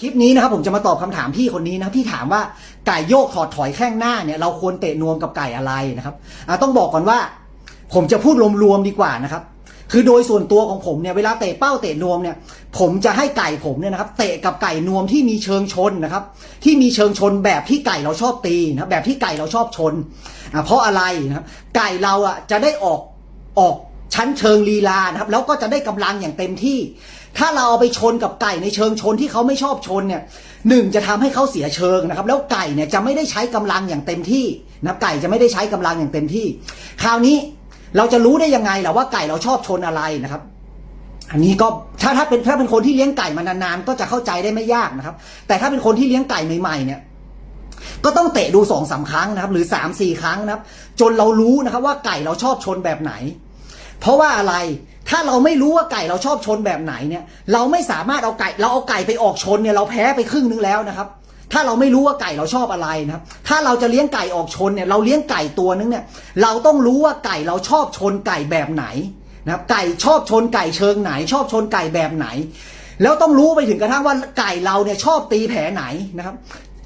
คลิปนี้นะครับผมจะมาตอบคำถามพี่คนนี้นะครับที่ถามว่าไก่โยกถอดถอยแข้งหน้าเนี่ยเราควรเตะนวมกับไก่อะไรนะครับต้องบอกก่อนว่า ผมจะพูดรวมๆดีกว่านะครับ คือโดยส่วนตัวของผมเนี่ยเวลาเตะเป้าเตะนวมเนี่ย ผมจะให้ไก่ผมเนี่ยนะครับ เตะกับไก่นวมที่มีเชิงชนนะครับ ที่มีเชิงชนแบบที่ไก่เราชอบตีนะบแบบที่ไก่เราชอบชนเพราะอะไรนะครับ ไก่เราอะจะได้ออกออกชั้นเชิงลีลานะครับแล้วก็จะได้กำลังอย่างเต็มที่ ถ้าเราเอาไปชนกับไก่ในเชิงชนที่เขาไม่ชอบชนเนี่ยหนึ่งจะทำให้เขาเสียเชิงนะครับ แล้วไก่เนี่ยจะไม่ได้ใช้กำลังอย่างเต็มที่นะไก่จะไม่ได้ใช้กำลังอย่างเต็มที่ คราวนี้เราจะรู้ได้ยังไงล่ะว่าไก่เราชอบชนอะไรนะครับ อันนี้ก็ถ้าถ้าเป็นถ้าเป็นคนที่เลี้ยงไก่มานานๆก็จะเข้าใจได้ไม่ยากนะครับ แต่ถ้าเป็นคนที่เลี้ยงไก่ใหม่ๆเนี่ยก็ต้องเตะดูสองสาครั้งนะครับ หรือสามสี่ครั้งนะครับ จนเรารู้นะครับ ว่าไก่เราชอบชนแบบไหน เพราะว่าอะไร ถ้าเราไม่รู้ว่าไก่เราชอบชนแบบไหนเนี่ย เราไม่สามารถเอาไก่ เราเอาไก่ไปออกชนเนี่ยเราแพ้ไปครึ่งนึงแล้วนะครับ ถ้าเราไม่รู้ว่าไก่เราชอบอะไรนะครับ ถ้าเราจะเลี้ยงไก่ออกชนเนี่ย เราเลี้ยงไก่ตัวนึงเนี่ย เราต้องรู้ว่าไก่เราชอบชนไก่แบบไหนนะครับ ไก่ชอบชนไก่เชิงไหน ชอบชนไก่แบบไหน แล้วต้องรู้ไปถึงกระทั่งว่าไก่เราเนี่ยชอบตีแผลไหนนะครับ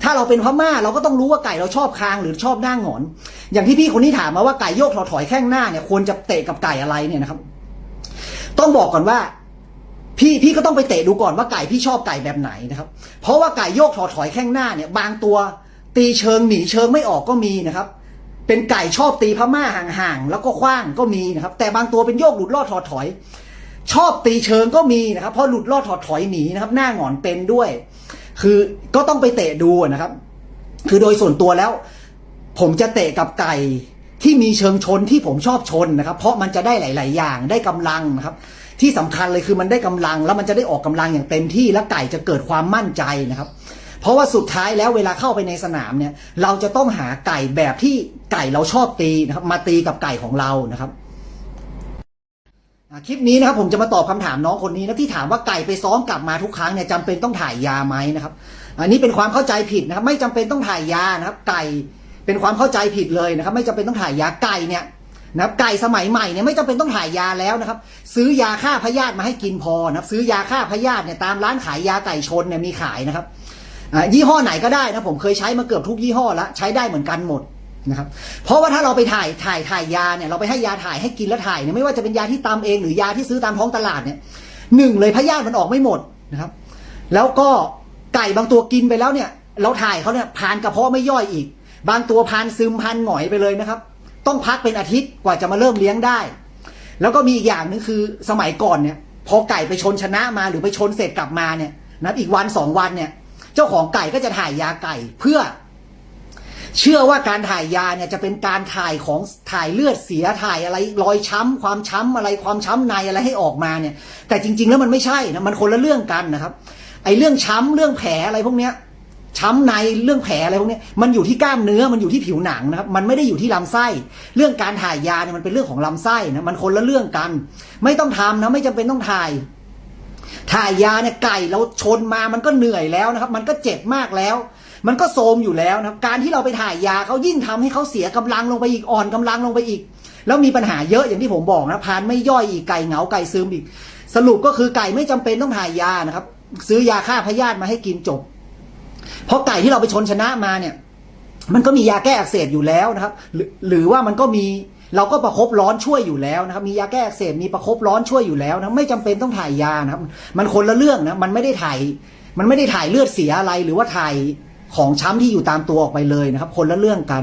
ถ้าเราเป็นพม่าเราก็ต้องรู้ว่าไก่เราชอบคางหรือชอบหน้าหงอน อย่างที่พี่คนนี้ถามมาว่าไก่โยกถอดถอยแข้งหน้าเนี่ยควรจะเตะกับไก่อะไรเนี่ยนะครับ ต้องบอกก่อนว่า พี่พี่ก็ต้องไปเตะดูก่อนว่าไก่พี่ชอบไก่แบบไหนนะครับ เพราะว่าไก่โยกถอดถอยแข้งหน้าเนี่ย บางตัวตีเชิงหนีเชิงไม่ออกก็มีนะครับ เป็นไก่ชอบตีพม่าห่างๆแล้วก็คว้างก็มีนะครับ แต่บางตัวเป็นโยกหลุดลอดถอดถอย ชอบตีเชิงก็มีนะครับเพราะหลุดลอดถอดถอยหนีนะครับ หน้าหงอนเป็นด้วย คือก็ต้องไปเตะดูนะครับ คือโดยส่วนตัวแล้ว ผมจะเตะกับไก่ ที่มีเชิงชนที่ผมชอบชนนะครับ เพราะมันจะได้หลาย ๆ อย่างได้กำลังนะครับ ที่สำคัญเลยคือมันได้กำลัง แล้วมันจะได้ออกกำลังอย่างเต็มที่และไก่จะเกิดความมั่นใจนะครับ เพราะว่าสุดท้ายแล้วเวลาเข้าไปในสนามเนี่ย เราจะต้องหาไก่แบบที่ไก่เราชอบตีนะครับ มาตีกับไก่ของเรานะครับคลิปนี้นะครับผมจะมาตอบคำถามน้องคนนี้นะที่ถามว่าไก่ไปซ้อมกลับมาทุกครั้งเนี่ยจำเป็นต้องถ่ายยาไหมนะครับ อันนี้เป็นความเข้าใจผิดนะครับ ไม่จำเป็นต้องถ่ายยานะครับ ไก่ เป็นความเข้าใจผิดเลยนะครับ ไม่จำเป็นต้องถ่ายยาไก่เนี่ยนะครับไก่สมัยใหม่เนี่ยไม่จำเป็นต้องถ่ายยาแล้วนะครับ ซื้อยาฆ่าพยาธิมาให้กินพอนะครับ ซื้อยาฆ่าพยาธิเนี่ยตามร้านขายยาไก่ชนเนี่ยมีขายนะครับยี่ห้อไหนก็ได้นะผมเคยใช้มาเกือบทุกยี่ห้อแล้วใช้ได้เหมือนกันหมดนะครับเพราะว่าถ้าเราไปถ่ายถ่ายถ่ายยาเนี่ยเราไปให้ยาถ่ายให้กินแล้วถ่ายเนี่ยไม่ว่าจะเป็นยาที่ตามเองหรือยาที่ซื้อตามท้องตลาดเนี่ยหนึ่งเลยพยาธิมันออกไม่หมดนะครับ แล้วก็ไก่บางตัวกินไปแล้วเนี่ย เราถ่ายเขาเนี่ยพานกระเพาะไม่ย่อยอีก บางตัวพานซึมพานหงอยไปเลยนะครับ ต้องพักเป็นอาทิตย์กว่าจะมาเริ่มเลี้ยงได้ แล้วก็มีอีกอย่างหนึงคือสมัยก่อนเนี่ยพอไก่ไปชนชนะมาหรือไปชนเสร็จกลับมาเนี่ยนะอีกวันสองวันเนี่ย เจ้าของไก่ก็จะถ่ายยาไก่เพื่อ เชื่อว่าการถ่ายยาเนี่ยจะเป็นการถ่ายของถ่ายเลือดเสียถ่ายอะไรรอยช้ำ ความช้ำอะไรความช้ำในอะไรให้ออกมาเนี่ย แต่จริง ๆ แล้วมันไม่ใช่นะมันคนละเรื่องกันนะครับ ไอ้เรื่องช้ำเรื่องแผลอะไรพวกเนี้ย ช้ำในเรื่องแผลอะไรพวกนี้มันอยู่ที่กล้ามเนื้อมันอยู่ที่ผิวหนังนะครับมันไม่ได้อยู่ที่ลำไส้ เรื่องการถ่ายยาเนี่ยมันเป็นเรื่องของลำไส้นะมันคนละเรื่องกัน ไม่ต้องทำนะไม่จำเป็นต้องถ่าย ถ่ายยาเนี่ยไก่เราชนมามันก็เหนื่อยแล้วนะครับ มันก็เจ็บมากแล้ว มันก็โทมอยู่แล้วนะครับการที่เราไปถ่ายยาเขายิ่งทำให้เขาเสียกำลังลงไปอีกอ่อนกำลังลงไปอีก แล้วมีปัญหาเยอะอย่างที่ผมบอกนะพานไม่ย่อยอีกไก่เหงาไก่ซึมอีก สรุปก็คือไก่ไม่จำเป็นต้องถ่ายยานะครับ ซื้อยาฆ่าพยาธิมาให้กินจบ เพราะไก่ที่เราไปชนชนะมาเนี่ย มันก็มียาแก้อักเสบอยู่แล้วนะครับ หรือหรือว่ามันก็มีเราก็ประคบร้อนช่วยอยู่แล้วนะครับ มียาแก้อักเสบมีประคบร้อนช่วยอยู่แล้วนะไม่จำเป็นต้องถ่ายยานะครับ มันคนละเรื่องนะมันไม่ได้ถ่าย มันไม่ได้ถ่ายเลือดเสียอะไรหรือว่าถ่ายของช้ำที่อยู่ตามตัวออกไปเลยนะครับ คนละเรื่องกัน